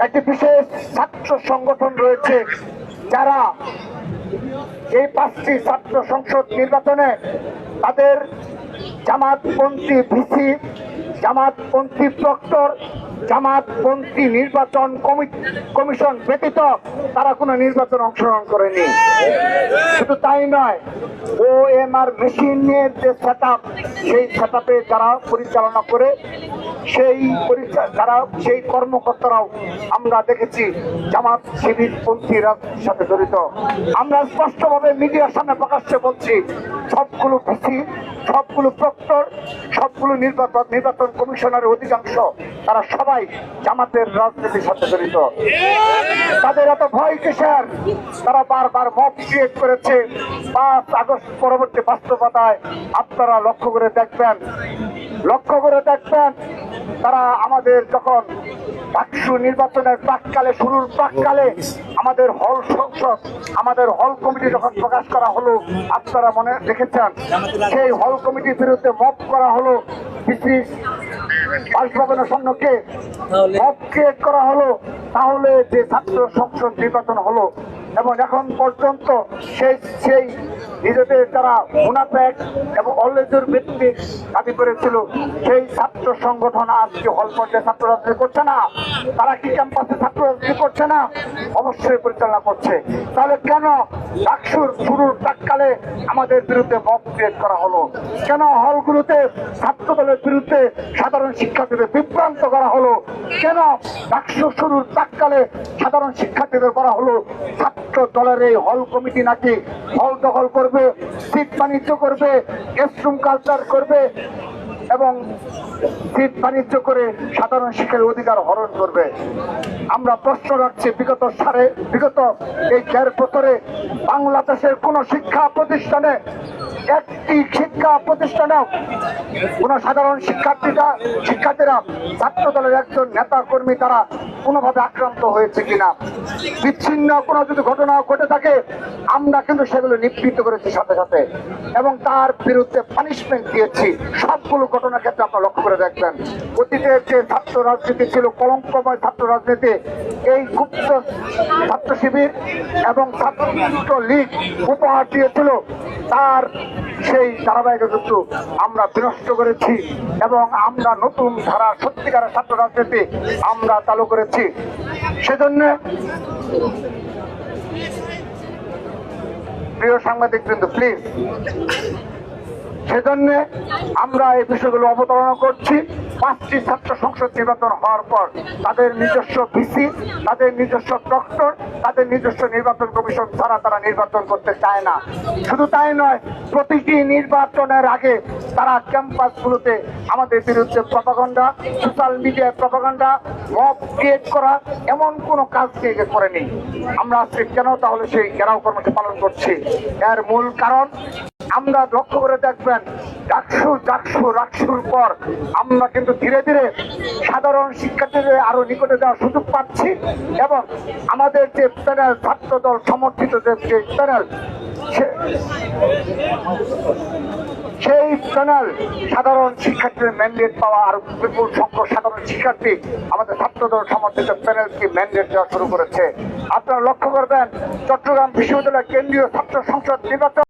একটি বিশেষ ছাত্র সংগঠন রয়েছে যারা এই পাঁচটি ছাত্র সংসদ নির্বাচনে তাদের জামাতপন্থী ভিসি, জামাতপন্থী প্রক্টর জামাতপন্থী নির্বাচন কমিশন ব্যতীত তারা কোনো নির্বাচন অংশগ্রহণ করেনি। শুধু তাই নয় ও এম আর মেশিনের যে সেট সেই সেট যারা পরিচালনা করে, সেই যারা সেই কর্মকর্তারাও আমরা দেখেছি জামাত শিবির পন্থী রাজনীতির সাথে জড়িত। আমরা স্পষ্টভাবে মিডিয়ার সামনে প্রকাশ্যে বলছি, সবগুলো ভিসি, সবগুলো প্রক্টর, সবগুলো নির্বাচন নির্বাচন কমিশনারের অধিকাংশ তারা সবাই জামাতের রাজনীতির সাথে জড়িত। তাদের এত ভয় কিসের? তারা বারবার মব ক্রিয়েট করেছে। পাঁচ আগস্ট পরবর্তী বাস্তবতায় আপনারা লক্ষ্য করে দেখবেন। লক্ষ্য করে দেখবেন, তারা আমাদের যখন ডাকসু নির্বাচনের প্রাককালে, শুরুর প্রাককালে আমাদের হল সংসদ, আমাদের হল কমিটি যখন প্রকাশ করা হলো, আপনারা মনে রেখেছেন? সেই হল কমিটির বিরুদ্ধে মব করা হলো সম্মুখে মব ক্রিয়েট করা হলো তাহলে যে ছাত্র সংসদ নির্বাচন হলো এবং এখন পর্যন্ত সেই সেই নিজেদের যারা মুনাফেক এবং অলেজুর ভিত্তিক দাবি করেছিল, সেই ছাত্র সংগঠন আজকে হল পর্যায়ে ছাত্র রাজনীতি করছে না। তারা কি ক্যাম্পাসে ছাত্র রাজনীতি করছে না? অবশ্যই পরিচালনা করছে। তাহলে কেন ডাকসুর শুরুর প্রাককালে আমাদের বিরুদ্ধে মব ক্রিয়েট করা হলো? কেন হলগুলোতে ছাত্র দলের বিরুদ্ধে সাধারণ শিক্ষার্থীদের বিভ্রান্ত করা হলো? কেন ডাকসু শুরুর প্রাককালে সাধারণ শিক্ষার্থীদের করা হলো? ছাত্র দলের এই হল কমিটি নাকি হল দখল করবে সিট বাণিজ্য করবে গেস্টরুম কালচার করবে এবং সিট বাণিজ্য করে সাধারণ শিক্ষার অধিকার হরণ করবে। আমরা প্রশ্ন রাখছি, বিগত সাড়ে, বিগত এই দেড় বছরে বাংলাদেশের কোন শিক্ষা প্রতিষ্ঠানে, একটি শিক্ষা প্রতিষ্ঠানেও কোন সাধারণ শিক্ষার্থীরা শিক্ষার্থীরা ছাত্র দলের একজন নেতা কর্মী তারা কোনোভাবে আক্রান্ত হয়েছে কিনা? বিচ্ছিন্ন কোনো যদি ঘটনা ঘটে থাকে, আমরা কিন্তু সেগুলো নিবৃত্ত করেছি সাথে সাথে। এবং তার বিরুদ্ধে পানিশমেন্ট দিয়েছি। সবগুলো ঘটনার ক্ষেত্রে আপনারা লক্ষ্য করে দেখবেন। অতীতে যে ছাত্র রাজনীতি ছিল, কলঙ্কময় ছাত্র রাজনীতি, এই গুপ্ত ছাত্র শিবির এবং ছাত্র লীগ উপহার দিয়েছিল, তার সেই ধারাবাহিক কিন্তু আমরা বিনষ্ট করেছি। এবং আমরা নতুন ধারা, সত্যিকারের ছাত্র রাজনীতি আমরা চালু করেছি। সেজন্য প্রিয় সাংবাদিক কিন্তু প্লিজ সেজন্য আমরা এই বিষয়গুলো অবতারণা করছি। পাঁচটি ছাত্র সংসদ নির্বাচন হওয়ার পর তাদের নিজস্ব ভিসি, তাদের নিজস্ব ডক্টর, তাদের নিজস্ব নির্বাচন কমিশন ছাড়া তারা নির্বাচন করতে চায় না। শুধু তাই নয়, প্রতিটি নির্বাচনের আগে তারা ক্যাম্পাসগুলোতে আমাদের বিরুদ্ধে প্রপাগন্ডা, সোশ্যাল মিডিয়ায় প্রপাগন্ডা, মব ক্রিয়েট করা এমন কোনো কাজ দিয়ে করেনি। আমরা আজকে কেন তাহলে সেই ঘেরাও কর্মসূচি পালন করছি? এর মূল কারণ আমরা লক্ষ্য করে দেখবেন ডাকসু ডাকসু রাকসুর পর আমরা কিন্তু ধীরে ধীরে সাধারণ শিক্ষার্থীদের আরও নিকটে যাওয়ার সুযোগ পাচ্ছি এবং আমাদের যে প্যানেল ছাত্র দল সমর্থিত যে প্যানেল সেই প্যানেল সাধারণ শিক্ষার্থীদের ম্যান্ডেট পাওয়া আর বিপুল সংখ্যক সাধারণ শিক্ষার্থী আমাদের ছাত্রদল সমর্থিত প্যানেলকে ম্যান্ডেট দেওয়া শুরু করেছে। আপনারা লক্ষ্য করবেন, চট্টগ্রাম বিশ্ববিদ্যালয় কেন্দ্রীয় ছাত্র সংসদ নির্বাচন